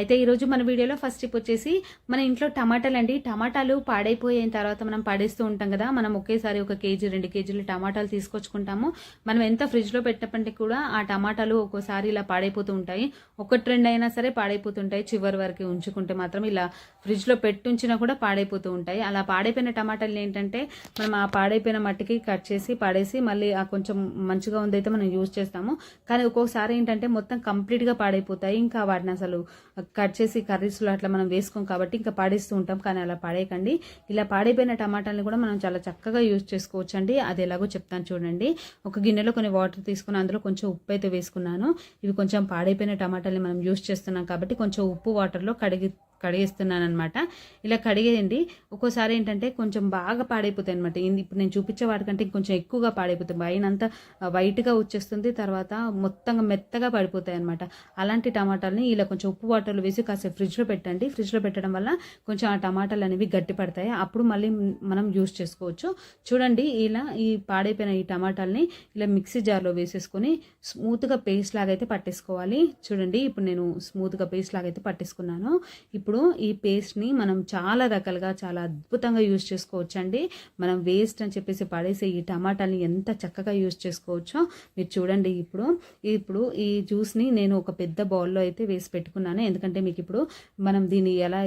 అయితే ఈరోజు మన వీడియోలో ఫస్ట్ టిప్ వచ్చేసి మన ఇంట్లో టమాటాలు అండి టమాటాలు పాడైపోయిన తర్వాత మనం పడేస్తూ ఉంటాం కదా. మనం ఒకేసారి ఒక కేజీ రెండు కేజీలు టమాటాలు తీసుకొచ్చుకుంటాము. మనం ఎంత ఫ్రిడ్జ్లో పెట్టినప్పటికీ కూడా ఆ టమాటాలు ఒక్కోసారి ఇలా పాడైపోతూ ఉంటాయి. ఒకటి రెండు అయినా సరే పాడైపోతుంటాయి చివరి వరకు ఉంచుకుంటే మాత్రం ఇలా ఫ్రిడ్జ్లో పెట్టుంచినా కూడా పాడైపోతూ ఉంటాయి. అలా పాడైపోయిన టమాటాలు ఏంటంటే మనం ఆ పాడైపోయిన మట్టికి కట్ చేసి పాడేసి మళ్ళీ ఆ కొంచెం మంచిగా ఉందైతే మనం యూజ్ చేస్తాము. కానీ ఒక్కొక్కసారి ఏంటంటే మొత్తం కంప్లీట్గా పాడైపోతాయి. ఇంకా వాటిని అసలు కట్ చేసి కర్రీస్లో అట్లా మనం వేసుకోం కాబట్టి ఇంకా పాడేస్తూ ఉంటాం. కానీ అలా పాడేయకండి. ఇలా పాడైపోయిన టమాటాలను కూడా మనం చాలా చక్కగా యూజ్ చేసుకోవచ్చు అండి అది ఎలాగో చెప్తాను చూడండి. ఒక గిన్నెలో కొన్ని వాటర్ తీసుకుని అందులో కొంచెం ఉప్పు అయితే వేసుకున్నాను. ఇవి కొంచెం పాడైపోయిన టమాటాలని మనం యూజ్ చేస్తున్నాం కాబట్టి కొంచెం ఉప్పు వాటర్లో కడిగి కడిగేస్తున్నాను అనమాట ఇలా కడిగేయండి. ఒక్కోసారి ఏంటంటే కొంచెం బాగా పాడైపోతాయి అనమాట ఇప్పుడు నేను చూపించే వాటికంటే కొంచెం ఎక్కువగా పాడైపోతుంది పైన అంతా వైట్గా వచ్చేస్తుంది. తర్వాత మొత్తంగా మెత్తగా పడిపోతాయి అనమాట అలాంటి టమాటాలని ఇలా కొంచెం ఉప్పు వాటర్లో వేసి కాసేపు ఫ్రిడ్జ్లో పెట్టండి. ఫ్రిడ్జ్లో పెట్టడం వల్ల కొంచెం ఆ టమాటాలు అనేవి గట్టి పడతాయి. అప్పుడు మళ్ళీ మనం యూస్ చేసుకోవచ్చు. చూడండి ఇలా ఈ పాడైపోయిన ఈ టమాటాలని ఇలా మిక్సీ జార్లో వేసేసుకొని స్మూత్గా పేస్ట్ లాగా అయితే పట్టేసుకోవాలి. చూడండి ఇప్పుడు నేను స్మూత్గా పేస్ట్ లాగా అయితే పట్టేసుకున్నాను. ఇప్పుడు ఈ పేస్ట్ని మనం చాలా రకాలుగా చాలా అద్భుతంగా యూజ్ చేసుకోవచ్చండి. మనం వేస్ట్ అని చెప్పేసి పడేసే ఈ టమాటాని ఎంత చక్కగా యూజ్ చేసుకోవచ్చో మీరు చూడండి ఇప్పుడు. ఇప్పుడు ఈ జ్యూస్ని నేను ఒక పెద్ద బౌల్లో అయితే వేసి పెట్టుకున్నాను. ఎందుకంటే మీకు ఇప్పుడు మనం దీన్ని ఎలా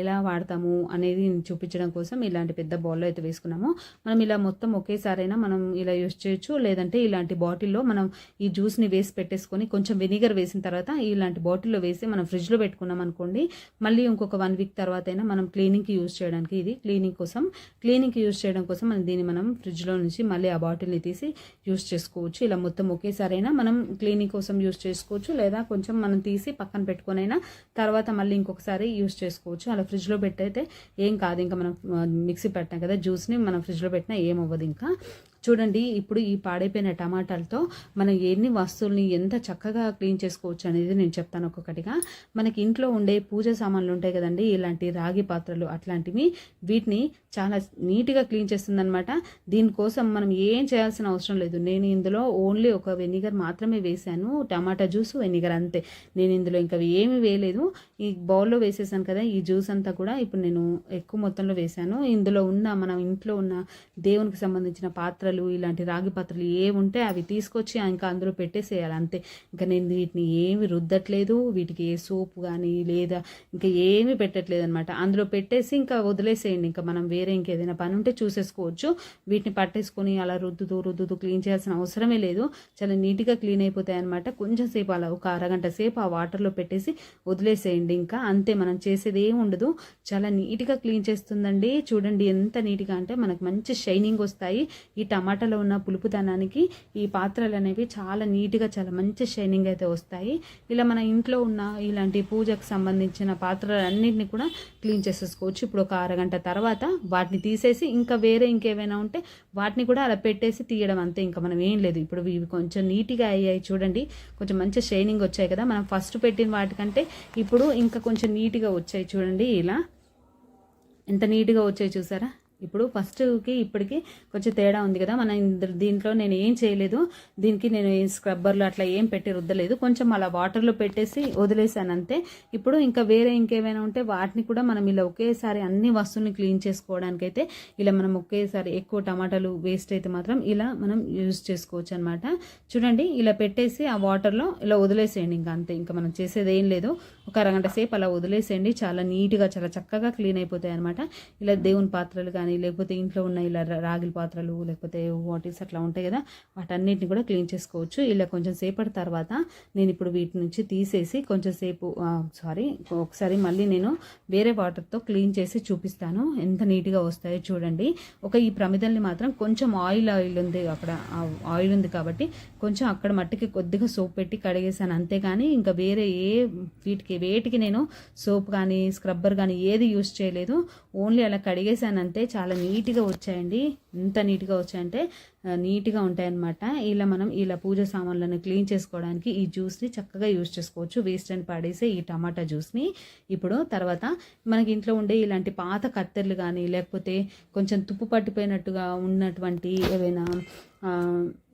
ఎలా వాడతాము అనేది చూపించడం కోసం ఇలాంటి పెద్ద బౌల్లో అయితే వేసుకున్నాము. మనం ఇలా మొత్తం ఒకేసారైనా మనం ఇలా యూజ్ చేయొచ్చు. లేదంటే ఇలాంటి బాటిల్లో మనం ఈ జ్యూస్ని వేసి పెట్టేసుకొని కొంచెం వెనిగర్ వేసిన తర్వాత ఇలాంటి బాటిల్లో వేసి మనం ఫ్రిడ్జ్లో పెట్టుకున్నాం అనుకోండి మళ్ళీ ఇంకొక వన్ వీక్ తర్వాత అయినా మనం క్లీనింగ్కి యూజ్ చేయడానికి ఇది క్లీనింగ్ కోసం. క్లీనింగ్కి యూజ్ చేయడం కోసం మనం దీన్ని మనం ఫ్రిడ్జ్లో నుంచి మళ్ళీ ఆ బాటిల్ని తీసి యూజ్ చేసుకోవచ్చు. ఇలా మొత్తం ఒకేసారైనా మనం క్లీనింగ్ కోసం యూజ్ చేసుకోవచ్చు. లేదా కొంచెం మనం తీసి పక్కన పెట్టుకొనైనా తర్వాత మళ్ళీ ఇంకొకసారి యూజ్ చేసుకోవచ్చు. అలా ఫ్రిడ్జ్లో పెట్టయితే ఏం కాదు. ఇంకా మనం మిక్సీ పెట్టాం కదా జ్యూస్ని మనం ఫ్రిడ్జ్లో పెట్టినా ఏమవ్వదు ఇంకా. చూడండి ఇప్పుడు ఈ పాడైపోయిన టమాటాలతో మనం ఎన్ని వస్తువుల్ని ఎంత చక్కగా క్లీన్ చేసుకోవచ్చు అనేది నేను చెప్తాను ఒక్కొక్కటిగా. మనకి ఇంట్లో ఉండే పూజ సామాన్లు ఉంటాయి కదండి ఇలాంటి రాగి పాత్రలు అట్లాంటివి. వీటిని చాలా నీట్గా క్లీన్ చేస్తుందనమాట దీనికోసం మనం ఏం చేయాల్సిన అవసరం లేదు. నేను ఇందులో ఓన్లీ ఒక వెనిగర్ మాత్రమే వేశాను టమాటా జ్యూస్ వెనిగర్ అంతే. నేను ఇందులో ఇంకా ఏమి వేయలేదు. ఈ బౌల్లో వేసేసాను కదా ఈ జ్యూస్ అంతా కూడా ఇప్పుడు నేను ఎక్కువ మొత్తంలో వేశాను ఇందులో ఉన్న మనం ఇంట్లో ఉన్న దేవునికి సంబంధించిన పాత్ర పాత్రలు ఇలాంటి రాగి పాత్రలు ఏవి ఉంటే అవి తీసుకొచ్చి ఇంకా అందులో పెట్టేసేయాలి. అంతే. ఇంకా నేను వీటిని ఏమి రుద్దట్లేదు. వీటికి ఏ సోపు కానీ లేదా ఇంకా ఏమీ పెట్టట్లేదు అనమాట అందులో పెట్టేసి ఇంకా వదిలేసేయండి. ఇంకా మనం వేరే ఇంకేదైనా పని ఉంటే చూసేసుకోవచ్చు. వీటిని పట్టేసుకొని అలా రుద్దుతూ రుద్దుతూ క్లీన్ చేయాల్సిన అవసరమే లేదు. చాలా నీట్గా క్లీన్ అయిపోతాయి అనమాట కొంచెం సేపు అలా ఒక అరగంట సేపు ఆ వాటర్లో పెట్టేసి వదిలేసేయండి. ఇంకా అంతే. మనం చేసేది ఏమి ఉండదు. చాలా నీట్గా క్లీన్ చేస్తుందండి. చూడండి ఎంత నీట్గా అంటే మనకు మంచి షైనింగ్ వస్తాయి. ఈ టమాటాలో ఉన్న పులుపుదనానికి ఈ పాత్రలు అనేవి చాలా నీట్గా చాలా మంచి షైనింగ్ అయితే వస్తాయి. ఇలా మన ఇంట్లో ఉన్న ఇలాంటి పూజకు సంబంధించిన పాత్రలు అన్నింటినీ కూడా క్లీన్ చేసేసుకోవచ్చు. ఇప్పుడు ఒక అరగంట తర్వాత వాటిని తీసేసి ఇంకా వేరే ఇంకేమైనా ఉంటే వాటిని కూడా అలా పెట్టేసి తీయడం అంతే. ఇంకా మనం ఏం లేదు. ఇప్పుడు ఇవి కొంచెం నీట్గా అయ్యాయి చూడండి. కొంచెం మంచి షైనింగ్ వచ్చాయి కదా. మనం ఫస్ట్ పెట్టిన వాటికంటే ఇప్పుడు ఇంకా కొంచెం నీట్గా వచ్చాయి చూడండి. ఇలా ఎంత నీట్గా వచ్చాయి చూసారా? ఇప్పుడు ఫస్ట్కి ఇప్పటికి కొంచెం తేడా ఉంది కదా. మన దీంట్లో నేను ఏం చేయలేదు. దీనికి నేను స్క్రబ్బర్లు అట్లా ఏం పెట్టి రుద్దలేదు. కొంచెం అలా వాటర్లో పెట్టేసి వదిలేసాను అంతే. ఇప్పుడు ఇంకా వేరే ఇంకేమైనా ఉంటే వాటిని కూడా మనం ఇలా ఒకేసారి అన్ని వస్తువుని క్లీన్ చేసుకోవడానికి అయితే ఇలా మనం ఒకేసారి ఎక్కువ టమాటాలు వేస్ట్ అయితే మాత్రం ఇలా మనం యూజ్ చేసుకోవచ్చు అనమాట చూడండి ఇలా పెట్టేసి ఆ వాటర్లో ఇలా వదిలేసేయండి ఇంకా అంతే. ఇంకా మనం చేసేది ఏం లేదు. ఒక అరగంట సేపు అలా వదిలేసేయండి. చాలా నీట్గా చాలా చక్కగా క్లీన్ అయిపోతాయి అనమాట ఇలా దేవుని పాత్రలు కానీ లేకపోతే ఇంట్లో ఉన్న ఇలా రాగిల పాత్రలు లేకపోతే వాటిల్స్ అట్లా ఉంటాయి కదా వాటన్నిటిని కూడా క్లీన్ చేసుకోవచ్చు. ఇలా కొంచెం సేపటి తర్వాత నేను ఇప్పుడు వీటి నుంచి తీసేసి కొంచెం సేపు సారీ ఒకసారి మళ్ళీ నేను వేరే వాటర్తో క్లీన్ చేసి చూపిస్తాను. ఎంత నీట్గా వస్తాయో చూడండి. ఒక ఈ ప్రమిదల్ని మాత్రం కొంచెం ఆయిల్ ఆయిల్ ఉంది అక్కడ ఆయిల్ ఉంది కాబట్టి కొంచెం అక్కడ మట్టికి కొద్దిగా సోప్ పెట్టి కడిగేసాను అంతేగాని ఇంకా వేరే ఏ వీటికి వేటికి నేను సోప్ కానీ స్క్రబ్బర్ కానీ ఏది యూస్ చేయలేదు. ఓన్లీ అలా కడిగేసాను అంతే చాలా నీట్గా వచ్చాయండి. ఎంత నీట్గా వచ్చాయంటే నీట్గా ఉంటాయన్నమాట. ఇలా మనం ఇలా పూజ సామాన్లను క్లీన్ చేసుకోవడానికి ఈ జ్యూస్ని చక్కగా యూజ్ చేసుకోవచ్చు. వేస్ట్ అని పాడేసే ఈ టమాటా జ్యూస్ని. ఇప్పుడు తర్వాత మనకి ఇంట్లో ఉండే ఇలాంటి పాత కత్తెర్లు కానీ లేకపోతే కొంచెం తుప్పు పట్టిపోయినట్టుగా ఉన్నటువంటి ఏవైనా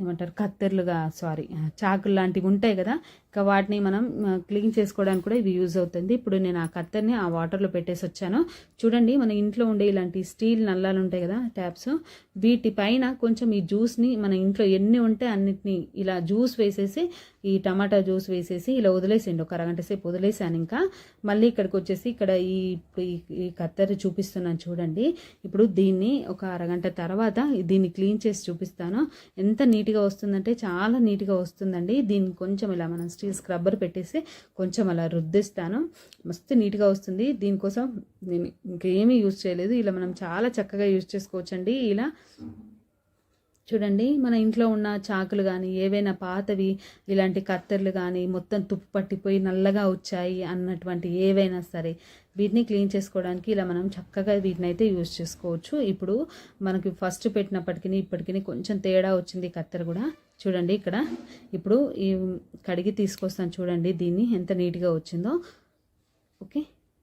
ఏమంటారు కత్తెర్లుగా సారీ చాకులు లాంటివి ఉంటాయి కదా ఇంకా వాటిని మనం క్లీన్ చేసుకోవడానికి కూడా ఇవి యూజ్ అవుతుంది. ఇప్పుడు నేను ఆ కత్తెర్ని ఆ వాటర్లో పెట్టేసి వచ్చాను. చూడండి మన ఇంట్లో ఉండే ఇలాంటి స్టీల్ నల్లాలు ఉంటాయి కదా ట్యాప్స్. వీటిపైన కొంచెం ఈ జ్యూస్ని మన ఇంట్లో ఎన్ని ఉంటే అన్నిటిని ఇలా జ్యూస్ వేసేసి ఈ టమాటా జ్యూస్ వేసేసి ఇలా వదిలేసిండు ఒక అరగంట సేపు వదిలేసాను ఇంకా. మళ్ళీ ఇక్కడికి వచ్చేసి ఇక్కడ ఈ ఈ- ఈ కత్తెర చూపిస్తున్నాను చూడండి. ఇప్పుడు దీన్ని ఒక అరగంట తర్వాత దీన్ని క్లీన్ చేసి చూపిస్తాను. ఎంత నీట్గా వస్తుందంటే చాలా నీట్గా వస్తుందండి. దీన్ని కొంచెం ఇలా మనం స్టీల్ స్క్రబ్బర్ పెట్టేసి కొంచెం అలా రుద్దిస్తాను. మస్తు నీట్గా వస్తుంది. దీనికోసం నేను ఇంకేమీ యూజ్ చేయలేదు. ఇలా మనం చాలా చక్కగా యూజ్ చేసుకోవచ్చండి. ఇలా చూడండి మన ఇంట్లో ఉన్న చాకులు కానీ ఏవైనా పాతవి ఇలాంటి కత్తెర్లు కానీ మొత్తం తుప్పు పట్టిపోయి నల్లగా వచ్చాయి అన్నటువంటి ఏవైనా సరే వీటిని క్లీన్ చేసుకోవడానికి ఇలా మనం చక్కగా వీటిని అయితే యూజ్ చేసుకోవచ్చు. ఇప్పుడు మనకి ఫస్ట్ పెట్టినప్పటికీ ఇప్పటికీ కొంచెం తేడా వచ్చింది కత్తెర కూడా. చూడండి ఇక్కడ ఇప్పుడు ఈ కడిగి తీసుకొస్తాను చూడండి దీన్ని ఎంత నీట్గా వచ్చిందో. ఓకే.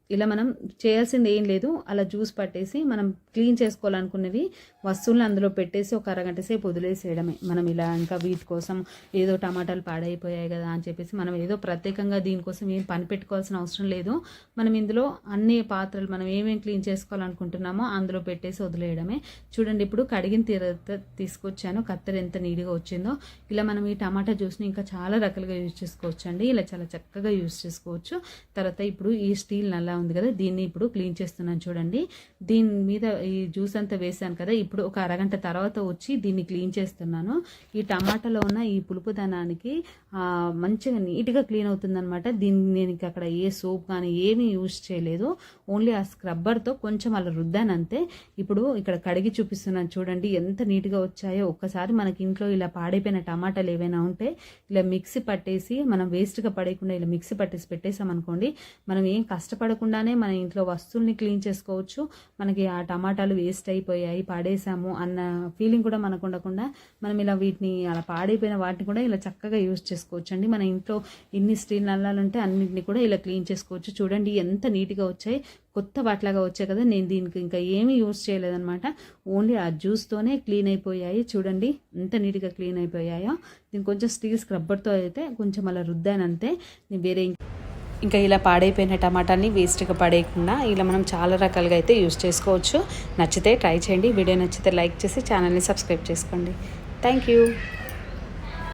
ఇలా మనం చేయాల్సింది ఏం లేదు. అలా జ్యూస్ పట్టేసి మనం క్లీన్ చేసుకోవాలనుకున్నవి వస్తువులను అందులో పెట్టేసి ఒక అరగంట సేపు వదిలేసేయడమే. మనం ఇలా ఇంకా వీటి కోసం ఏదో టమాటాలు పాడైపోయాయి కదా అని చెప్పేసి మనం ఏదో ప్రత్యేకంగా దీనికోసం ఏం పని పెట్టుకోవాల్సిన అవసరం లేదు. మనం ఇందులో అన్ని పాత్రలు మనం ఏమేమి క్లీన్ చేసుకోవాలనుకుంటున్నామో అందులో పెట్టేసి వదిలేయడమే. చూడండి ఇప్పుడు కడిగిన తీర తీసుకొచ్చాను. కత్తెర ఎంత నీట్గా వచ్చిందో. ఇలా మనం ఈ టమాటా జ్యూస్ని ఇంకా చాలా రకాలుగా యూజ్ చేసుకోవచ్చు అండి ఇలా చాలా చక్కగా యూజ్ చేసుకోవచ్చు. తర్వాత ఇప్పుడు ఈ స్టీల్ నల్లా ఉంది కదా దీన్ని ఇప్పుడు క్లీన్ చేస్తున్నాను చూడండి. దీని మీద ఈ జ్యూస్ అంతా వేసాను కదా ఇప్పుడు ఒక అరగంట తర్వాత వచ్చి దీన్ని క్లీన్ చేస్తున్నాను. ఈ టమాటాలో ఉన్న ఈ పులుపుదనానికి ఆ, మంచిగా నీట్గా క్లీన్ అవుతుందన్నమాట. దీన్ని నేను అక్కడ ఏ సోప్ కానీ ఏమీ యూజ్ చేయలేదు. ఓన్లీ ఆ స్క్రబ్బర్తో కొంచెం అలా రుద్దాను అంతే. ఇప్పుడు ఇక్కడ కడిగి చూపిస్తున్నాను చూడండి ఎంత నీట్గా వచ్చాయో. ఒక్కసారి మనకి ఇంట్లో ఇలా పాడైపోయిన టమాటాలు ఏవైనా ఉంటే ఇలా మిక్సీ పట్టేసి మనం వేస్ట్గా పడేయకుండా ఇలా మిక్సీ పట్టేసి పెట్టేసాం అనుకోండి మనం ఏం కష్టపడకుండా లేకుండానే మన ఇంట్లో వస్తువుల్ని క్లీన్ చేసుకోవచ్చు. మనకి ఆ టమాటాలు వేస్ట్ అయిపోయాయి పాడేసాము అన్న ఫీలింగ్ కూడా మనకు ఉండకుండా మనం ఇలా వీటిని అలా పాడైపోయిన వాటిని కూడా ఇలా చక్కగా యూజ్ చేసుకోవచ్చు అండి మన ఇంట్లో ఎన్ని స్టీల్ నల్లాలు ఉంటే అన్నింటిని కూడా ఇలా క్లీన్ చేసుకోవచ్చు. చూడండి ఎంత నీట్గా వచ్చాయి. కొత్త వాటిలాగా వచ్చాయి కదా నేను దీనికి ఇంకా ఏమీ యూజ్ చేయలేదన్నమాట. ఓన్లీ ఆ జ్యూస్తోనే క్లీన్ అయిపోయాయి. చూడండి ఎంత నీట్గా క్లీన్ అయిపోయాయో. దీనికి కొంచెం స్టీల్ స్క్రబ్బర్తో అయితే కొంచెం అలా రుద్దానంతే. నేను వేరే ఇంకా ఇంకా ఇలా పాడైపోయిన టమాటాని వేస్ట్గా పడేయకుండా ఇలా మనం చాలా రకాలుగా అయితే యూస్ చేసుకోవచ్చు. నచ్చితే ట్రై చేయండి. వీడియో నచ్చితే లైక్ చేసి ఛానల్ని సబ్స్క్రైబ్ చేసుకోండి. Thank you.